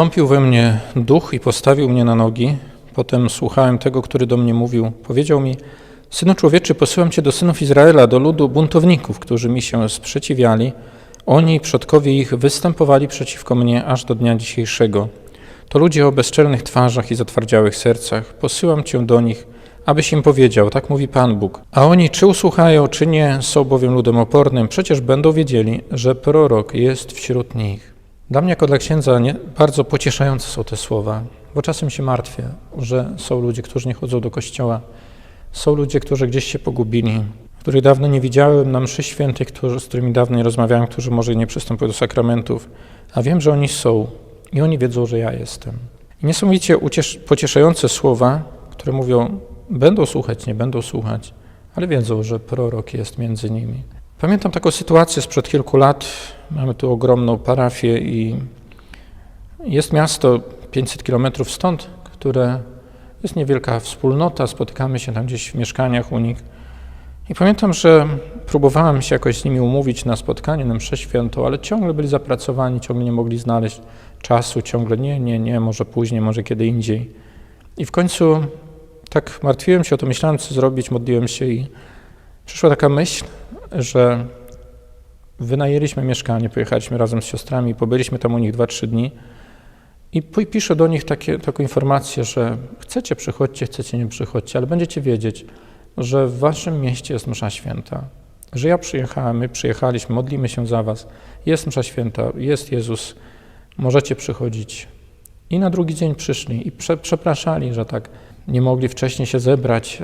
Wstąpił we mnie duch i postawił mnie na nogi. Potem słuchałem tego, który do mnie mówił. Powiedział mi: Synu człowieczy, posyłam cię do synów Izraela, do ludu buntowników, którzy mi się sprzeciwiali. Oni i przodkowie ich występowali przeciwko mnie aż do dnia dzisiejszego. To ludzie o bezczelnych twarzach i zatwardziałych sercach. Posyłam cię do nich, abyś im powiedział, tak mówi Pan Bóg. A oni czy usłuchają, czy nie, są bowiem ludem opornym, przecież będą wiedzieli, że prorok jest wśród nich. Dla mnie jako dla księdza nie, bardzo pocieszające są te słowa, bo czasem się martwię, że są ludzie, którzy nie chodzą do kościoła, są ludzie, którzy gdzieś się pogubili, których dawno nie widziałem na mszy świętej, którzy, z którymi dawno nie rozmawiałem, którzy może nie przystępują do sakramentów, a wiem, że oni są i oni wiedzą, że ja jestem. I niesamowicie uciesz, pocieszające słowa, które mówią, będą słuchać, nie będą słuchać, ale wiedzą, że prorok jest między nimi. Pamiętam taką sytuację sprzed kilku lat. Mamy tu ogromną parafię i jest miasto 500 kilometrów stąd, które jest niewielka wspólnota, spotykamy się tam gdzieś w mieszkaniach u nich. I pamiętam, że próbowałem się jakoś z nimi umówić na spotkanie, na mszę świętą, ale ciągle byli zapracowani, ciągle nie mogli znaleźć czasu, ciągle nie, nie, nie, może później, może kiedy indziej. I w końcu tak martwiłem się o to, myślałem, co zrobić, modliłem się i przyszła taka myśl, że wynajęliśmy mieszkanie, pojechaliśmy razem z siostrami, pobyliśmy tam u nich 2-3 dni i piszę do nich takie, taką informację, że chcecie przychodźcie, chcecie nie przychodźcie, ale będziecie wiedzieć, że w waszym mieście jest msza święta, że ja przyjechałem, my przyjechaliśmy, modlimy się za was, jest msza święta, jest Jezus, możecie przychodzić. I na drugi dzień przyszli i prze, przepraszali, że tak nie mogli wcześniej się zebrać.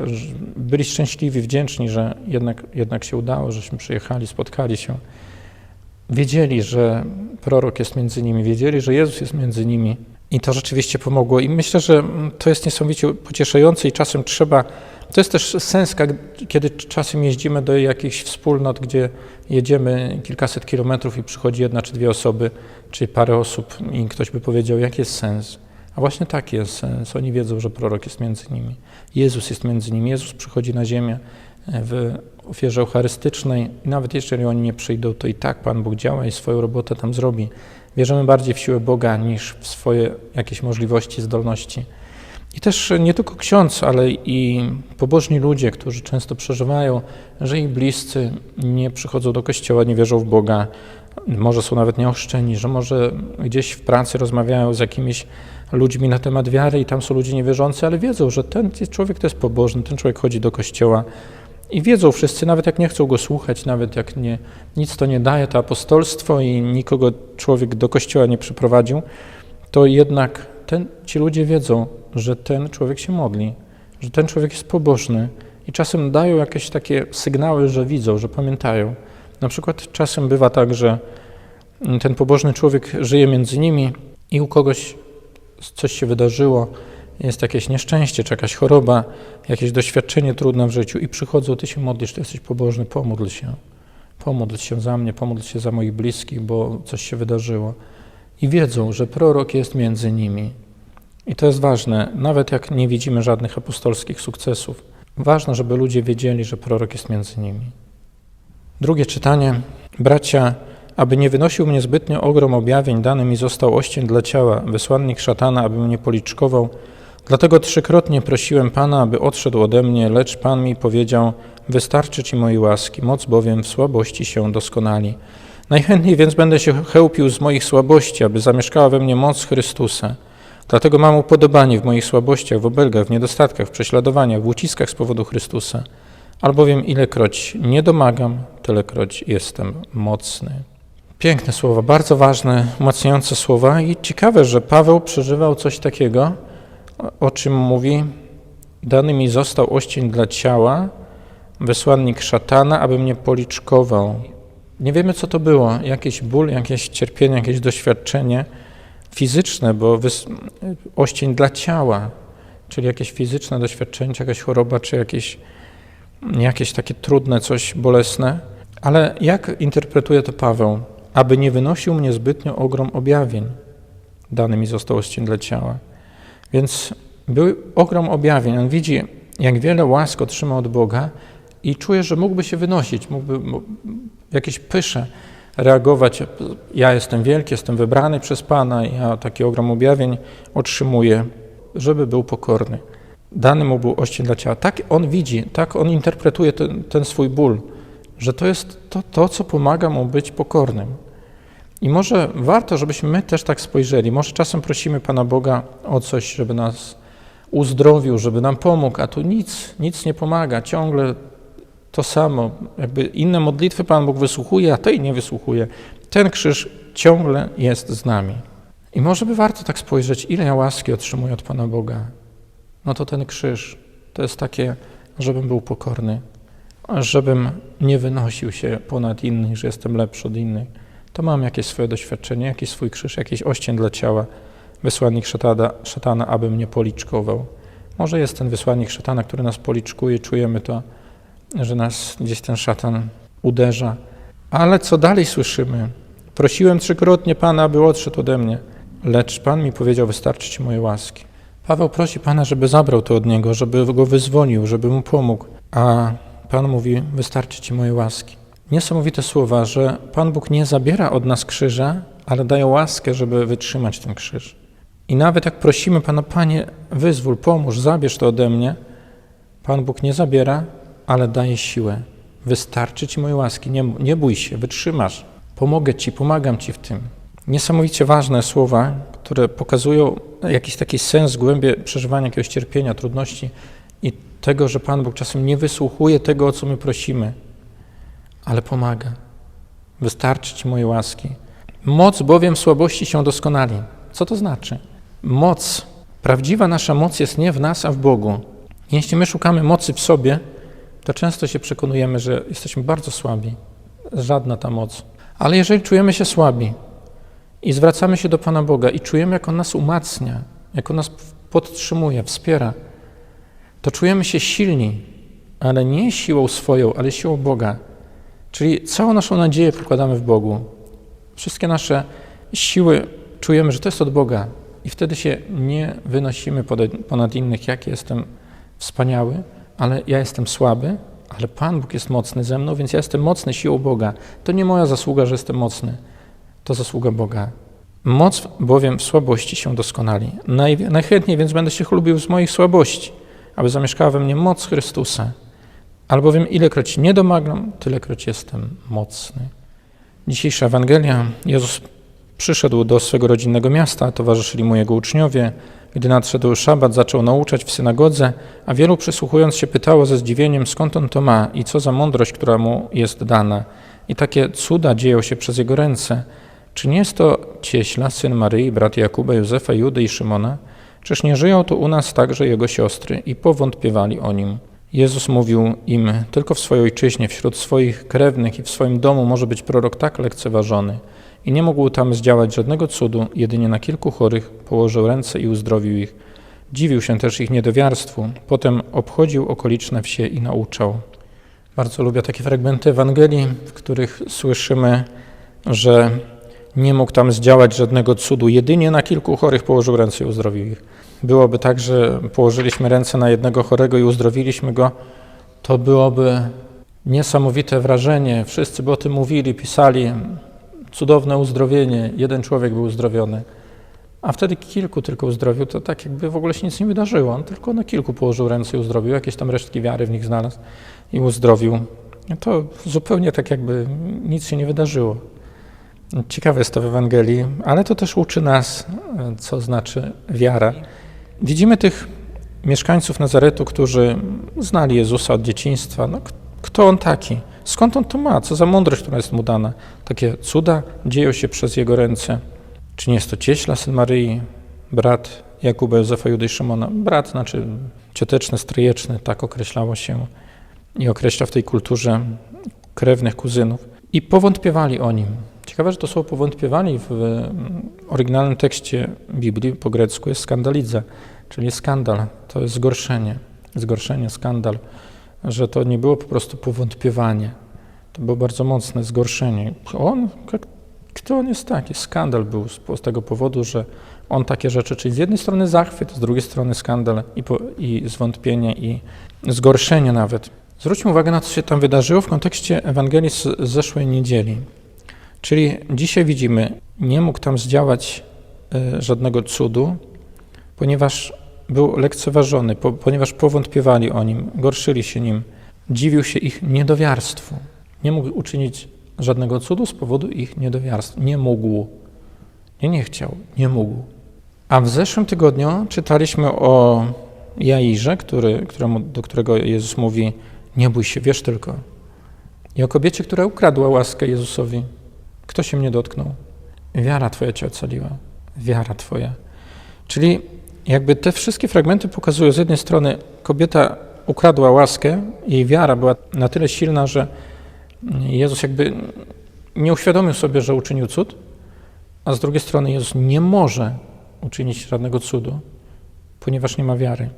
Byli szczęśliwi, wdzięczni, że jednak, jednak się udało, żeśmy przyjechali, spotkali się. Wiedzieli, że prorok jest między nimi, wiedzieli, że Jezus jest między nimi. I to rzeczywiście pomogło. I myślę, że to jest niesamowicie pocieszające i czasem trzeba. To jest też sens, kiedy czasem jeździmy do jakichś wspólnot, gdzie jedziemy kilkaset kilometrów i przychodzi jedna czy dwie osoby, czy parę osób, i ktoś by powiedział, jaki jest sens. A właśnie taki jest sens. Oni wiedzą, że prorok jest między nimi. Jezus jest między nimi. Jezus przychodzi na ziemię w ofierze eucharystycznej. Nawet jeżeli oni nie przyjdą, to i tak Pan Bóg działa i swoją robotę tam zrobi. Wierzymy bardziej w siłę Boga niż w swoje jakieś możliwości, zdolności. I też nie tylko ksiądz, ale i pobożni ludzie, którzy często przeżywają, że ich bliscy nie przychodzą do kościoła, nie wierzą w Boga, może są nawet nieoszczeni, że może gdzieś w pracy rozmawiają z jakimiś ludźmi na temat wiary i tam są ludzie niewierzący, ale wiedzą, że ten człowiek to jest pobożny, ten człowiek chodzi do kościoła i wiedzą wszyscy, nawet jak nie chcą go słuchać, nawet jak nie, nic to nie daje, to apostolstwo i nikogo człowiek do kościoła nie przyprowadził, to jednak ten, ci ludzie wiedzą, że ten człowiek się modli, że ten człowiek jest pobożny i czasem dają jakieś takie sygnały, że widzą, że pamiętają. Na przykład czasem bywa tak, że ten pobożny człowiek żyje między nimi i u kogoś coś się wydarzyło, jest jakieś nieszczęście, czy jakaś choroba, jakieś doświadczenie trudne w życiu i przychodzą, ty się modlisz, ty jesteś pobożny, pomódl się. Pomódl się za mnie, pomódl się za moich bliskich, bo coś się wydarzyło. I wiedzą, że prorok jest między nimi. I to jest ważne, nawet jak nie widzimy żadnych apostolskich sukcesów. Ważne, żeby ludzie wiedzieli, że prorok jest między nimi. Drugie czytanie. Bracia, aby nie wynosił mnie zbytnio ogrom objawień, dany mi został oścień dla ciała, wysłannik szatana, aby mnie policzkował. Dlatego trzykrotnie prosiłem Pana, aby odszedł ode mnie, lecz Pan mi powiedział, wystarczy Ci mojej łaski, moc bowiem w słabości się doskonali. Najchętniej więc będę się chełpił z moich słabości, aby zamieszkała we mnie moc Chrystusa. Dlatego mam upodobanie w moich słabościach, w obelgach, w niedostatkach, w prześladowaniach, w uciskach z powodu Chrystusa. Albowiem ilekroć nie domagam, tylekroć jestem mocny. Piękne słowa, bardzo ważne, umacniające słowa i ciekawe, że Paweł przeżywał coś takiego, o czym mówi, dany mi został oścień dla ciała, wysłannik szatana, aby mnie policzkował. Nie wiemy, co to było, jakiś ból, jakieś cierpienie, jakieś doświadczenie fizyczne, bo oścień dla ciała, czyli jakieś fizyczne doświadczenie, czy jakaś choroba, czy jakieś, jakieś takie trudne, coś bolesne. Ale jak interpretuje to Paweł? Aby nie wynosił mnie zbytnio ogrom objawień, dany mi został dla ciała. Więc był ogrom objawień. On widzi, jak wiele łask otrzymał od Boga i czuje, że mógłby się wynosić, mógłby jakieś pysze, reagować, ja jestem wielki, jestem wybrany przez Pana, ja taki ogrom objawień otrzymuję, żeby był pokorny. Dany mu był oścień dla ciała. Tak on widzi, tak on interpretuje ten, ten swój ból, że to jest to, to, co pomaga mu być pokornym. I może warto, żebyśmy my też tak spojrzeli. Może czasem prosimy Pana Boga o coś, żeby nas uzdrowił, żeby nam pomógł, a tu nic, nic nie pomaga. Ciągle to samo. Jakby inne modlitwy Pan Bóg wysłuchuje, a tej nie wysłuchuje. Ten krzyż ciągle jest z nami. I może by warto tak spojrzeć, ile ja łaski otrzymuję od Pana Boga. No to ten krzyż to jest takie, żebym był pokorny, żebym nie wynosił się ponad innych, że jestem lepszy od innych. To mam jakieś swoje doświadczenie, jakiś swój krzyż, jakiś oścień dla ciała, wysłannik szatana, aby mnie policzkował. Może jest ten wysłannik szatana, który nas policzkuje, czujemy to, że nas gdzieś ten szatan uderza. Ale co dalej słyszymy? Prosiłem trzykrotnie Pana, aby odszedł ode mnie, lecz Pan mi powiedział, wystarczy Ci moje łaski. Paweł prosi Pana, żeby zabrał to od niego, żeby go wyzwolił, żeby mu pomógł, a Pan mówi, wystarczy Ci moje łaski. Niesamowite słowa, że Pan Bóg nie zabiera od nas krzyża, ale daje łaskę, żeby wytrzymać ten krzyż. I nawet jak prosimy Pana, Panie, wyzwól, pomóż, zabierz to ode mnie, Pan Bóg nie zabiera, ale daje siłę. Wystarczy Ci moje łaski, nie, nie bój się, wytrzymasz. Pomogę Ci, pomagam Ci w tym. Niesamowicie ważne słowa, które pokazują jakiś taki sens, głębie przeżywania jakiegoś cierpienia, trudności i tego, że Pan Bóg czasem nie wysłuchuje tego, o co my prosimy, ale pomaga. Wystarczy Ci moje łaski. Moc bowiem w słabości się doskonali. Co to znaczy? Moc, prawdziwa nasza moc jest nie w nas, a w Bogu. Jeśli my szukamy mocy w sobie, to często się przekonujemy, że jesteśmy bardzo słabi. Żadna ta moc. Ale jeżeli czujemy się słabi i zwracamy się do Pana Boga i czujemy, jak On nas umacnia, jak On nas podtrzymuje, wspiera, to czujemy się silni, ale nie siłą swoją, ale siłą Boga. Czyli całą naszą nadzieję pokładamy w Bogu. Wszystkie nasze siły czujemy, że to jest od Boga i wtedy się nie wynosimy ponad innych, jak jestem wspaniały, ale ja jestem słaby, ale Pan Bóg jest mocny ze mną, więc ja jestem mocny siłą Boga. To nie moja zasługa, że jestem mocny, to zasługa Boga. Moc bowiem w słabości się doskonali. Naj, najchętniej więc będę się chlubił z moich słabości, aby zamieszkała we mnie moc Chrystusa. Albowiem ilekroć nie domagam, tylekroć jestem mocny. Dzisiejsza Ewangelia. Jezus przyszedł do swego rodzinnego miasta, towarzyszyli mu jego uczniowie. Gdy nadszedł szabat, zaczął nauczać w synagodze, a wielu przysłuchując się pytało ze zdziwieniem, skąd on to ma i co za mądrość, która mu jest dana. I takie cuda dzieją się przez jego ręce. Czy nie jest to cieśla, syn Maryi, brat Jakuba, Józefa, Judy i Szymona? Czyż nie żyją tu u nas także jego siostry? I powątpiewali o nim. Jezus mówił im, tylko w swojej ojczyźnie, wśród swoich krewnych i w swoim domu może być prorok tak lekceważony. I nie mógł tam zdziałać żadnego cudu, jedynie na kilku chorych położył ręce i uzdrowił ich. Dziwił się też ich niedowiarstwu. Potem obchodził okoliczne wsie i nauczał. Bardzo lubię takie fragmenty Ewangelii, w których słyszymy, że nie mógł tam zdziałać żadnego cudu, jedynie na kilku chorych położył ręce i uzdrowił ich. Byłoby tak, że położyliśmy ręce na jednego chorego i uzdrowiliśmy go, to byłoby niesamowite wrażenie. Wszyscy by o tym mówili, pisali. Cudowne uzdrowienie, jeden człowiek był uzdrowiony. A wtedy kilku tylko uzdrowił, to tak jakby w ogóle się nic nie wydarzyło. On tylko na kilku położył ręce i uzdrowił, jakieś tam resztki wiary w nich znalazł i uzdrowił. To zupełnie tak jakby nic się nie wydarzyło. Ciekawe jest to w Ewangelii, ale to też uczy nas, co znaczy wiara. Widzimy tych mieszkańców Nazaretu, którzy znali Jezusa od dzieciństwa. No, kto on taki? Skąd on to ma? Co za mądrość, która jest mu dana? Takie cuda dzieją się przez jego ręce. Czy nie jest to cieśla, syn Maryi, brat Jakuba, Józefa, Judy i Szymona? Brat znaczy cioteczny, stryjeczny, tak określało się i określa w tej kulturze krewnych kuzynów. I powątpiewali o nim. Ciekawe, że to słowo powątpiewali w oryginalnym tekście Biblii po grecku jest skandalidza, czyli skandal, to jest zgorszenie, zgorszenie, skandal, że to nie było po prostu powątpiewanie, to było bardzo mocne zgorszenie. On, kto on jest taki? Skandal był z, z tego powodu, że on takie rzeczy, czyli z jednej strony zachwyt, z drugiej strony skandal i, po, i zwątpienie i zgorszenie nawet. Zwróćmy uwagę na to, co się tam wydarzyło w kontekście Ewangelii z zeszłej niedzieli. Czyli dzisiaj widzimy, nie mógł tam zdziałać e, żadnego cudu, ponieważ był lekceważony, po, ponieważ powątpiewali o nim, gorszyli się nim, dziwił się ich niedowiarstwu. Nie mógł uczynić żadnego cudu z powodu ich niedowiarstwa. Nie mógł. Nie, nie chciał, nie mógł. A w zeszłym tygodniu czytaliśmy o Jairze, który, któremu, do którego Jezus mówi: Nie bój się, wiesz tylko. I o kobiecie, która ukradła łaskę Jezusowi. Kto się mnie dotknął? Wiara Twoja cię ocaliła. Wiara Twoja. Czyli jakby te wszystkie fragmenty pokazują z jednej strony kobieta ukradła łaskę, jej wiara była na tyle silna, że Jezus jakby nie uświadomił sobie, że uczynił cud, a z drugiej strony Jezus nie może uczynić żadnego cudu, ponieważ nie ma wiary.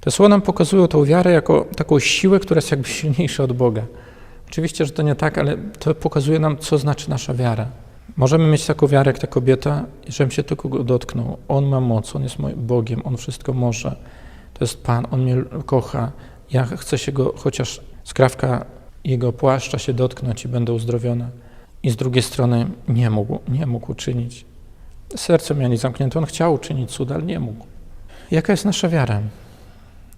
Te słowa nam pokazują tą wiarę jako taką siłę, która jest jakby silniejsza od Boga. Oczywiście, że to nie tak, ale to pokazuje nam, co znaczy nasza wiara. Możemy mieć taką wiarę jak ta kobieta, żebym się tylko go dotknął. On ma moc, On jest moim Bogiem, On wszystko może. To jest Pan, On mnie kocha. Ja chcę się Go, chociaż skrawka Jego płaszcza się dotknąć i będę uzdrowiona. I z drugiej strony nie mógł, nie mógł uczynić. Serce mieli zamknięte. On chciał uczynić cud, ale nie mógł. Jaka jest nasza wiara?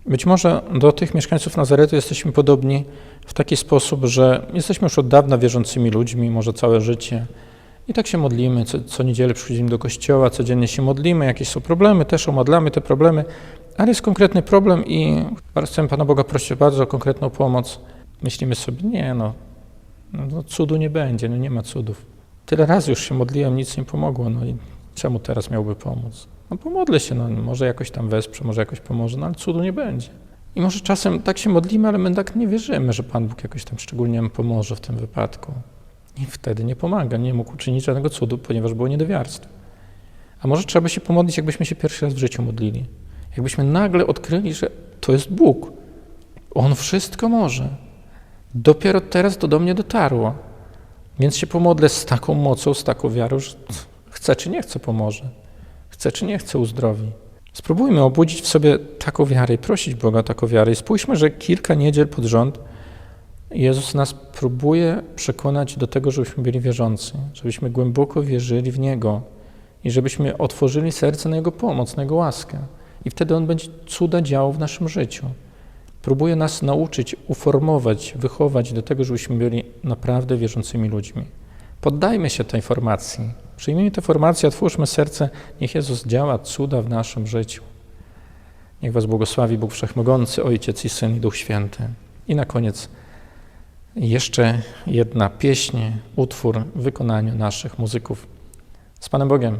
Być może do tych mieszkańców Nazaretu jesteśmy podobni w taki sposób, że jesteśmy już od dawna wierzącymi ludźmi, może całe życie. I tak się modlimy, co, co niedzielę przychodzimy do kościoła, codziennie się modlimy, jakieś są problemy, też omadlamy te problemy, ale jest konkretny problem i chcemy Pana Boga prosić bardzo o konkretną pomoc. Myślimy sobie, nie no, no, cudu nie będzie, no nie ma cudów. Tyle razy już się modliłem, nic nie pomogło, no i czemu teraz miałby pomóc? No pomodlę się, no może jakoś tam wesprze, może jakoś pomoże, no ale cudu nie będzie. I może czasem tak się modlimy, ale my tak nie wierzymy, że Pan Bóg jakoś tam szczególnie nam pomoże w tym wypadku. I wtedy nie pomaga, nie mógł uczynić żadnego cudu, ponieważ było niedowiarstwo. A może trzeba by się pomodlić, jakbyśmy się pierwszy raz w życiu modlili. Jakbyśmy nagle odkryli, że to jest Bóg. On wszystko może. Dopiero teraz to do mnie dotarło. Więc się pomodlę z taką mocą, z taką wiarą, że chce czy nie chce pomoże. Chce czy nie chce uzdrowi. Spróbujmy obudzić w sobie taką wiarę i prosić Boga o taką wiarę. I spójrzmy, że kilka niedziel pod rząd Jezus nas próbuje przekonać do tego, żebyśmy byli wierzący, żebyśmy głęboko wierzyli w Niego i żebyśmy otworzyli serce na Jego pomoc, na Jego łaskę. I wtedy On będzie cuda działał w naszym życiu. Próbuje nas nauczyć, uformować, wychować do tego, żebyśmy byli naprawdę wierzącymi ludźmi. Poddajmy się tej formacji. Przyjmijmy tę formację, otwórzmy serce. Niech Jezus działa cuda w naszym życiu. Niech Was błogosławi Bóg Wszechmogący, Ojciec i Syn i Duch Święty. I na koniec jeszcze jedna pieśń, utwór w wykonaniu naszych muzyków. Z Panem Bogiem.